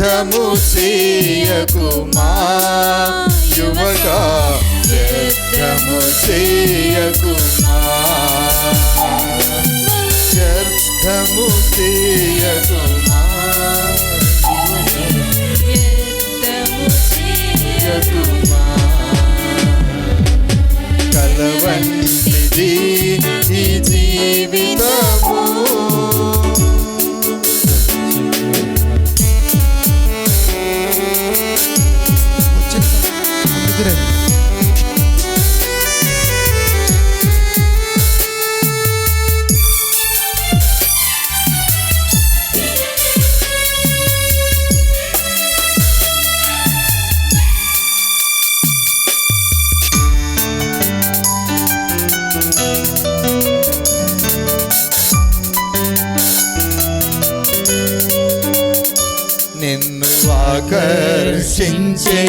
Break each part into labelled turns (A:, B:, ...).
A: యుద్ధము చేయకుమా? యువక యుద్ధము చేయకుమా? వ్యర్థము చేయకుమా? నిన్ను ఆకర్షించే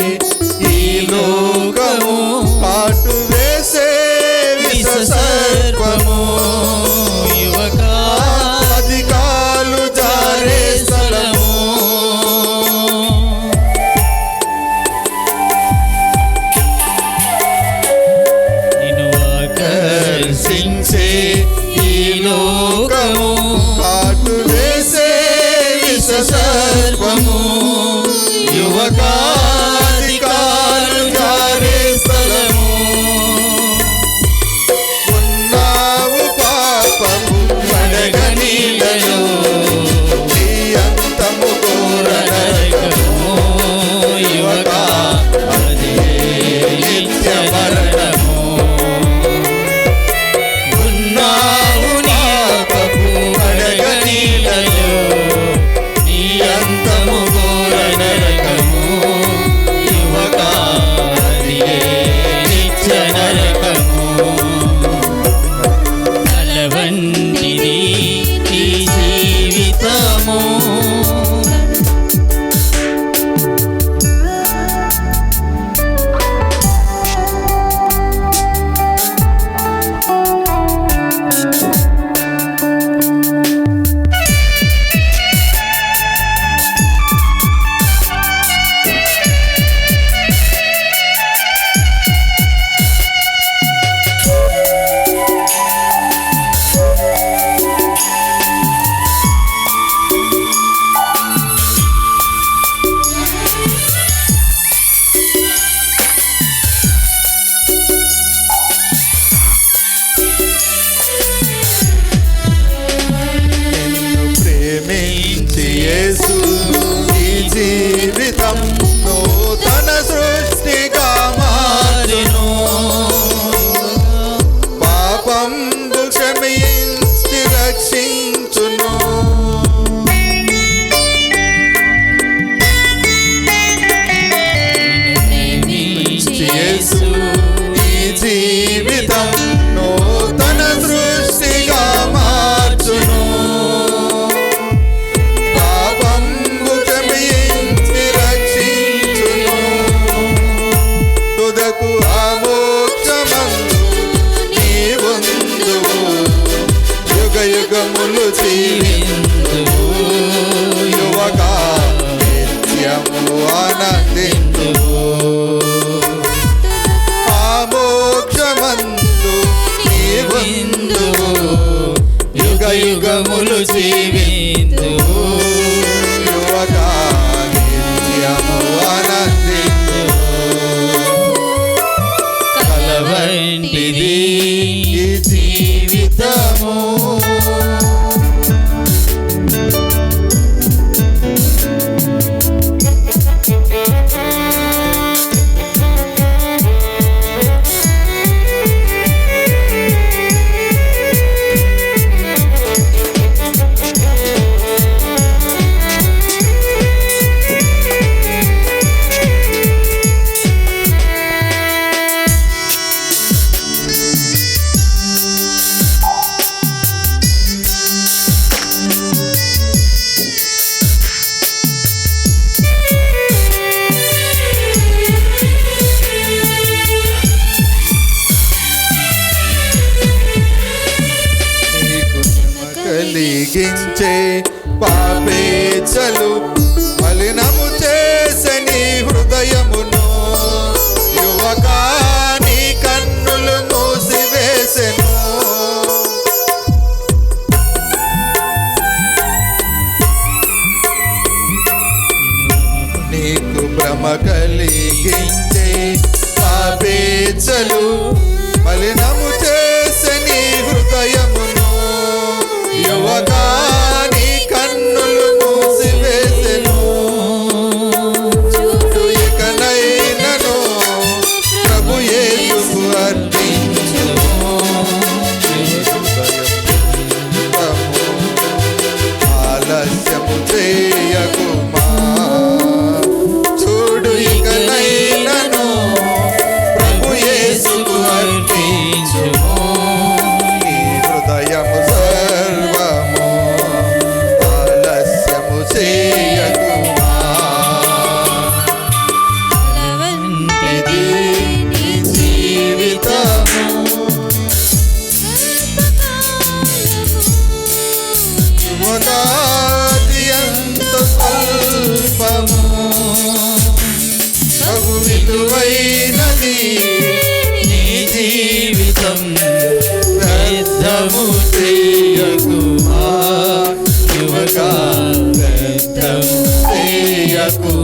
A: ఈ లోకము.
B: cuerpo. ganarte.
A: దర్శించే పాపేచలు మలినము చేసని హృదయమును యువకా నీ కన్నులు మూసివేసెను. నీకు భ్రమ కలిగించే పాపేచలు మలినము చే విలువైనది
B: నీ జీవితం వ్యర్థము చేయకుమా యువకా వ్యర్థం చేయకు.